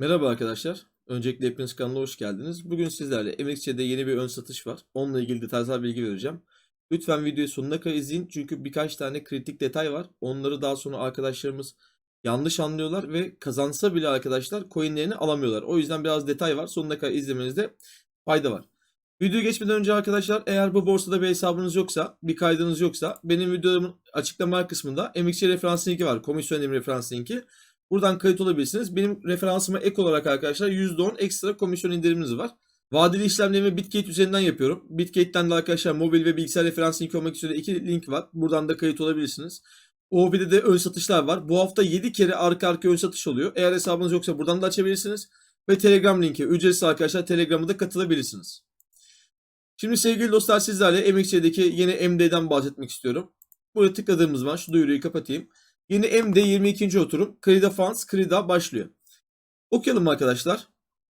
Merhaba arkadaşlar. Öncelikle hepiniz kanalına hoş geldiniz. Bugün sizlerle MXC'de yeni bir ön satış var. Onunla ilgili detaylı bilgi vereceğim. Lütfen videoyu sonuna kadar izleyin çünkü birkaç tane kritik detay var. Onları daha sonra arkadaşlarımız yanlış anlıyorlar ve kazansa bile arkadaşlar coinlerini alamıyorlar. O yüzden biraz detay var. Sonuna kadar izlemenizde fayda var. Videoya geçmeden önce arkadaşlar eğer bu borsada bir hesabınız yoksa, bir kaydınız yoksa benim videolarımın açıklama kısmında MXC referans linki var. Komisyon ödeme referans linki. Buradan kayıt olabilirsiniz. Benim referansıma ek olarak arkadaşlar %10 ekstra komisyon indirimimiz var. Vadeli işlemlerimi Bitgate üzerinden yapıyorum. Bitgate'den de arkadaşlar mobil ve bilgisayar referans linki olmak üzere iki link var. Buradan da kayıt olabilirsiniz. OB'de de ön satışlar var. Bu hafta 7 kere arka arka ön satış oluyor. Eğer hesabınız yoksa buradan da açabilirsiniz. Ve Telegram linki ücretsiz arkadaşlar Telegram'a da katılabilirsiniz. Şimdi sevgili dostlar sizlerle MXC'deki yeni MD'den bahsetmek istiyorum. Buraya tıkladığımız zaman şu duyuruyu kapatayım. Yeni MD 22. oturum Krida Funds Krida başlıyor. Okuyalım arkadaşlar.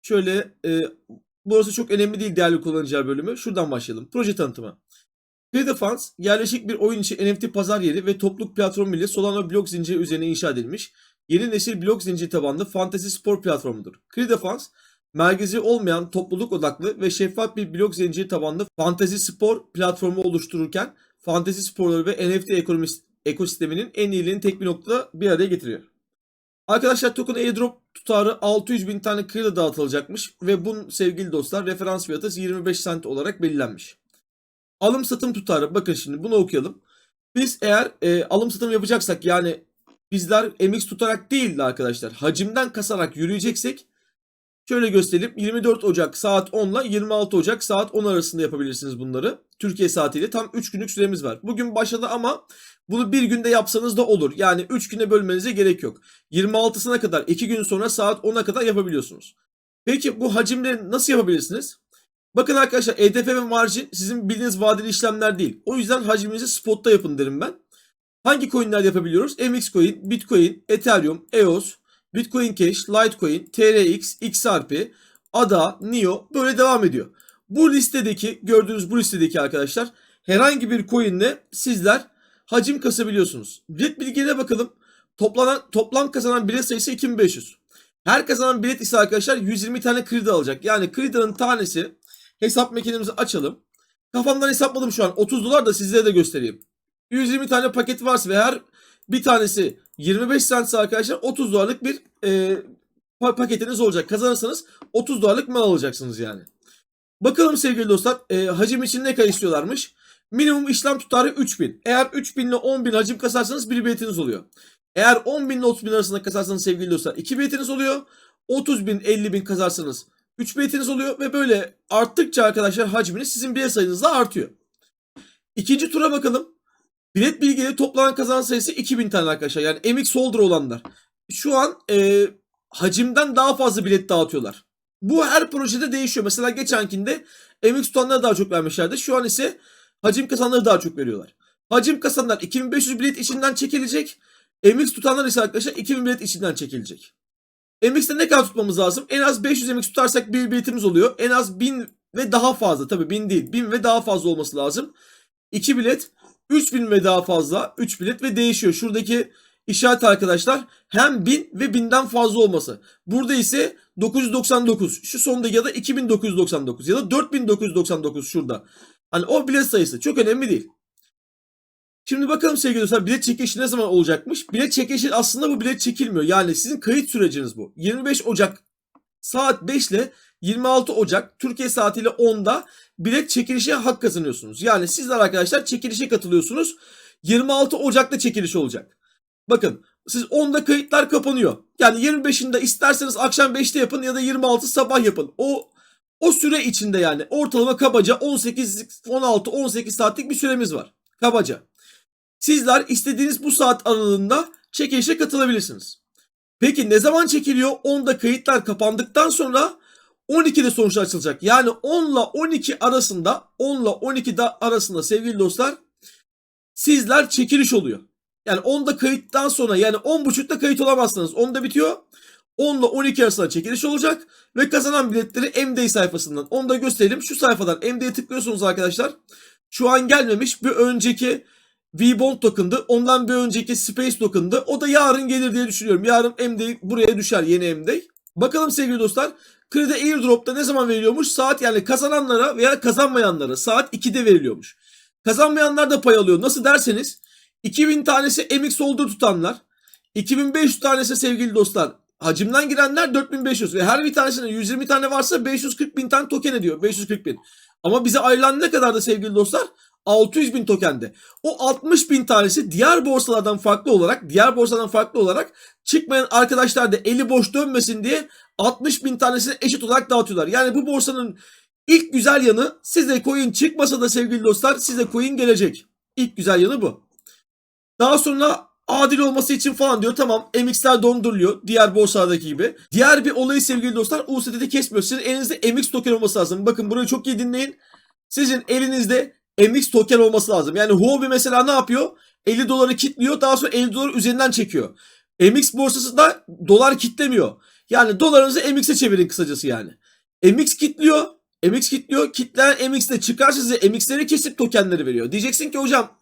Şöyle e, burası çok önemli değil değerli kullanıcılar bölümü. Şuradan başlayalım. Proje tanıtımı. Krida Funds yerleşik bir oyun içi NFT pazar yeri ve topluluk platformu ile Solana blok zinciri üzerine inşa edilmiş. Yeni nesil blok zinciri tabanlı fantasy spor platformudur. Krida Funds merkezi olmayan topluluk odaklı ve şeffaf bir blok zinciri tabanlı fantasy spor platformu oluştururken fantasy sporları ve NFT ekonomisi ekosisteminin en iyiliğini tek bir noktada bir araya getiriyor. Arkadaşlar token airdrop tutarı 600 bin tane kredi dağıtılacakmış ve bunun sevgili dostlar referans fiyatı 25 cent olarak belirlenmiş. Alım satım tutarı bakın şimdi bunu okuyalım. Biz eğer e, alım satım yapacaksak yani bizler MX tutarak değil de arkadaşlar hacimden kasarak yürüyeceksek Şöyle göstereyim. 24 Ocak saat 10 ile 26 Ocak saat 10 arasında yapabilirsiniz bunları. Türkiye saatiyle tam 3 günlük süremiz var. Bugün başladı ama bunu bir günde yapsanız da olur. Yani 3 güne bölmenize gerek yok. 26'sına kadar 2 gün sonra saat 10'a kadar yapabiliyorsunuz. Peki bu hacimleri nasıl yapabilirsiniz? Bakın arkadaşlar EDF ve marjin sizin bildiğiniz vadeli işlemler değil. O yüzden hacminizi spotta yapın derim ben. Hangi coinler yapabiliyoruz? MX coin, Bitcoin, Ethereum, EOS, Bitcoin Cash, Litecoin, TRX, XRP, ADA, NIO böyle devam ediyor. Bu listedeki gördüğünüz bu listedeki arkadaşlar herhangi bir coinle sizler hacim kasabiliyorsunuz. Bilet bilgilerine bakalım. Toplanan, toplam kazanan bilet sayısı 2500. Her kazanan bilet ise arkadaşlar 120 tane kredi alacak. Yani kredinin tanesi hesap makinemizi açalım. Kafamdan hesapladım şu an. 30 dolar da sizlere de göstereyim. 120 tane paket varsa ve her bir tanesi 25 cent arkadaşlar 30 dolarlık bir e, paketiniz olacak. Kazanırsanız 30 dolarlık mal alacaksınız yani. Bakalım sevgili dostlar e, hacim için ne kadar istiyorlarmış. Minimum işlem tutarı 3000. Eğer 3000 ile 10.000 hacim kasarsanız bir biletiniz oluyor. Eğer 10.000 ile 30.000 arasında kasarsanız sevgili dostlar 2 biletiniz oluyor. 30.000 50.000 kasarsanız 3 biletiniz oluyor ve böyle arttıkça arkadaşlar hacminiz sizin bilet sayınız da artıyor. İkinci tura bakalım. Bilet bilgileri toplanan kazanan sayısı 2000 tane arkadaşlar. Yani MX Holder olanlar. Şu an e, hacimden daha fazla bilet dağıtıyorlar. Bu her projede değişiyor. Mesela geçenkinde MX tutanlara daha çok vermişlerdi. Şu an ise hacim kasanları daha çok veriyorlar. Hacim kasanlar 2500 bilet içinden çekilecek. MX tutanlar ise arkadaşlar 2000 bilet içinden çekilecek. MX'te ne kadar tutmamız lazım? En az 500 MX tutarsak bir biletimiz oluyor. En az 1000 ve daha fazla. Tabii 1000 değil. 1000 ve daha fazla olması lazım. 2 bilet 3000 ve daha fazla 3 bilet ve değişiyor. Şuradaki işaret arkadaşlar hem 1000 ve 1000'den fazla olması. Burada ise 999 şu sondaki ya da 2999 ya da 4999 şurada. Hani o bilet sayısı çok önemli değil. Şimdi bakalım sevgili dostlar bilet çekilişi ne zaman olacakmış? Bilet çekilişi aslında bu bilet çekilmiyor. Yani sizin kayıt süreciniz bu. 25 Ocak saat 5 ile 26 Ocak Türkiye saatiyle 10'da bilet çekilişe hak kazanıyorsunuz. Yani sizler arkadaşlar çekilişe katılıyorsunuz. 26 Ocak'ta çekiliş olacak. Bakın siz 10'da kayıtlar kapanıyor. Yani 25'inde isterseniz akşam 5'te yapın ya da 26 sabah yapın. O o süre içinde yani ortalama kabaca 18 16 18 saatlik bir süremiz var. Kabaca. Sizler istediğiniz bu saat aralığında çekilişe katılabilirsiniz. Peki ne zaman çekiliyor? 10'da kayıtlar kapandıktan sonra 12'de sonuçlar açılacak. Yani 10 ile 12 arasında 10 ile 12 arasında sevgili dostlar sizler çekiliş oluyor. Yani 10'da kayıttan sonra yani 10.30'da kayıt olamazsınız. 10'da bitiyor. 10 ile 12 arasında çekiliş olacak ve kazanan biletleri MD sayfasından. Onu da gösterelim. Şu sayfadan MD'ye tıklıyorsunuz arkadaşlar. Şu an gelmemiş. Bir önceki V-Bond token'dı. Ondan bir önceki Space token'dı. O da yarın gelir diye düşünüyorum. Yarın MD buraya düşer yeni MD. Bakalım sevgili dostlar. Kredi airdrop'ta ne zaman veriliyormuş? Saat yani kazananlara veya kazanmayanlara saat 2'de veriliyormuş. Kazanmayanlar da pay alıyor. Nasıl derseniz 2000 tanesi MX Holder tutanlar, 2500 tanesi sevgili dostlar hacimden girenler 4500 ve her bir tanesinde 120 tane varsa 540 bin tane token ediyor. 540 bin. Ama bize ayrılan ne kadar da sevgili dostlar? 600 bin tokende. O 60 bin tanesi diğer borsalardan farklı olarak, diğer borsadan farklı olarak çıkmayan arkadaşlar da eli boş dönmesin diye 60 bin tanesini eşit olarak dağıtıyorlar. Yani bu borsanın ilk güzel yanı size coin çıkmasa da sevgili dostlar size coin gelecek. İlk güzel yanı bu. Daha sonra adil olması için falan diyor. Tamam MX'ler donduruluyor. Diğer borsalardaki gibi. Diğer bir olayı sevgili dostlar USDT kesmiyor. Sizin elinizde MX token olması lazım. Bakın burayı çok iyi dinleyin. Sizin elinizde MX token olması lazım. Yani Huobi mesela ne yapıyor? 50 doları kitliyor. Daha sonra 50 dolar üzerinden çekiyor. MX borsasında dolar kitlemiyor. Yani dolarınızı MX'e çevirin kısacası yani. MX kitliyor. MX kitliyor. Kitleyen MX'de çıkarsa size MX'leri kesip tokenleri veriyor. Diyeceksin ki hocam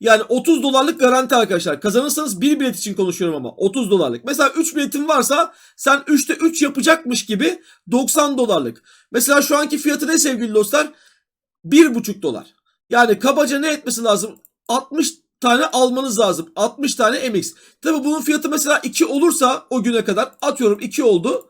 yani 30 dolarlık garanti arkadaşlar. Kazanırsanız bir bilet için konuşuyorum ama 30 dolarlık. Mesela 3 biletin varsa sen 3'te 3 yapacakmış gibi 90 dolarlık. Mesela şu anki fiyatı ne sevgili dostlar? 1,5 dolar. Yani kabaca ne etmesi lazım? 60 tane almanız lazım. 60 tane MX. Tabi bunun fiyatı mesela 2 olursa o güne kadar atıyorum 2 oldu.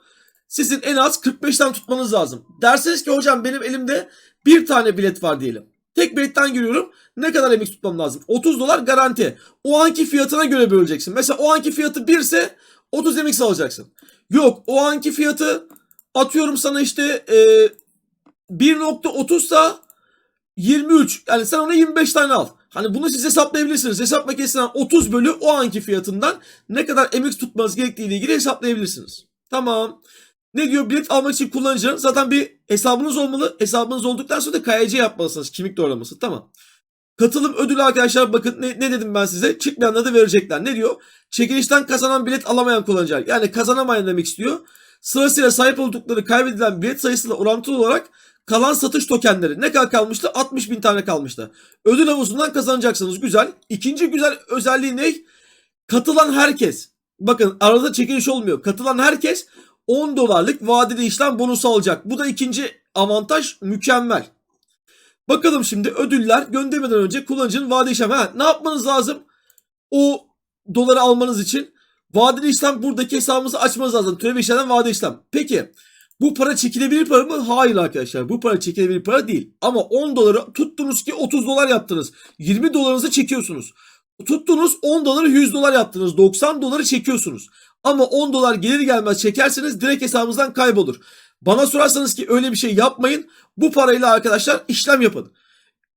Sizin en az 45 tane tutmanız lazım. Derseniz ki hocam benim elimde bir tane bilet var diyelim. Tek biletten giriyorum. Ne kadar MX tutmam lazım? 30 dolar garanti. O anki fiyatına göre böleceksin. Mesela o anki fiyatı 1 ise 30 MX alacaksın. Yok o anki fiyatı atıyorum sana işte e, 1.30 sa 23. Yani sen ona 25 tane al. Hani bunu siz hesaplayabilirsiniz. Hesap makinesinden 30 bölü o anki fiyatından ne kadar MX tutmanız gerektiği ile ilgili hesaplayabilirsiniz. Tamam. Ne diyor? Bilet almak için kullanıcının zaten bir hesabınız olmalı. Hesabınız olduktan sonra da KYC yapmalısınız. Kimlik doğraması. Tamam. Katılım ödülü arkadaşlar bakın ne, ne dedim ben size? Çıkmayanlara da verecekler. Ne diyor? Çekilişten kazanan bilet alamayan kullanıcılar. Yani kazanamayan demek istiyor. Sırasıyla sahip oldukları kaybedilen bilet sayısıyla orantılı olarak kalan satış tokenleri. Ne kadar kalmıştı? 60 bin tane kalmıştı. Ödül havuzundan kazanacaksınız. Güzel. İkinci güzel özelliği ne? Katılan herkes. Bakın arada çekiliş olmuyor. Katılan herkes 10 dolarlık vadeli işlem bonusu alacak. Bu da ikinci avantaj mükemmel. Bakalım şimdi ödüller göndermeden önce kullanıcının vadeli işlem. Ha, ne yapmanız lazım? O doları almanız için vadeli işlem buradaki hesabınızı açmanız lazım. Türev işlemden vadeli işlem. Peki bu para çekilebilir para mı? Hayır arkadaşlar. Bu para çekilebilir para değil. Ama 10 doları tuttunuz ki 30 dolar yaptınız. 20 dolarınızı çekiyorsunuz. Tuttunuz 10 doları 100 dolar yaptınız. 90 doları çekiyorsunuz. Ama 10 dolar gelir gelmez çekerseniz direkt hesabınızdan kaybolur. Bana sorarsanız ki öyle bir şey yapmayın. Bu parayla arkadaşlar işlem yapın.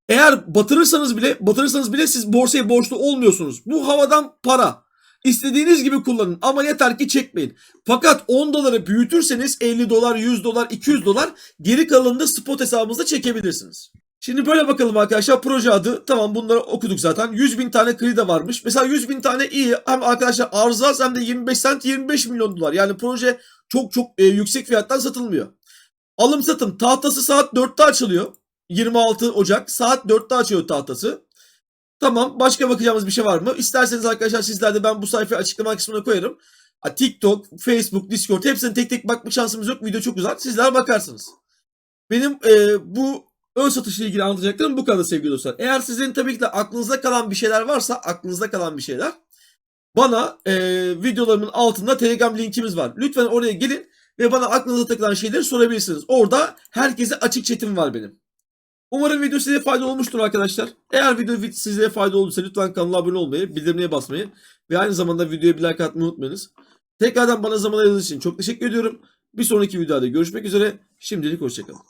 Eğer batırırsanız bile batırırsanız bile siz borsaya borçlu olmuyorsunuz. Bu havadan para. İstediğiniz gibi kullanın ama yeter ki çekmeyin. Fakat 10 doları büyütürseniz 50 dolar, 100 dolar, 200 dolar geri kalanını spot hesabınızda çekebilirsiniz. Şimdi böyle bakalım arkadaşlar proje adı tamam bunları okuduk zaten 100 bin tane kredi varmış. Mesela 100 bin tane iyi hem arkadaşlar az hem de 25 cent 25 milyon dolar. Yani proje çok çok e, yüksek fiyattan satılmıyor. Alım satım tahtası saat 4'te açılıyor. 26 Ocak saat 4'te açıyor tahtası. Tamam başka bakacağımız bir şey var mı? İsterseniz arkadaşlar sizler de ben bu sayfayı açıklama kısmına koyarım. TikTok, Facebook, Discord hepsine tek tek bakma şansımız yok. Video çok uzak. Sizler bakarsınız. Benim e, bu ön satışla ilgili anlatacaklarım bu kadar sevgili dostlar. Eğer sizin tabii ki de aklınızda kalan bir şeyler varsa aklınızda kalan bir şeyler bana e, videolarımın altında Telegram linkimiz var. Lütfen oraya gelin ve bana aklınıza takılan şeyleri sorabilirsiniz. Orada herkese açık chatim var benim. Umarım video size faydalı olmuştur arkadaşlar. Eğer video size faydalı olduysa lütfen kanala abone olmayı, bildirimleri basmayı ve aynı zamanda videoya bir like atmayı unutmayınız. Tekrardan bana zaman ayırdığınız için çok teşekkür ediyorum. Bir sonraki videoda görüşmek üzere. Şimdilik hoşçakalın.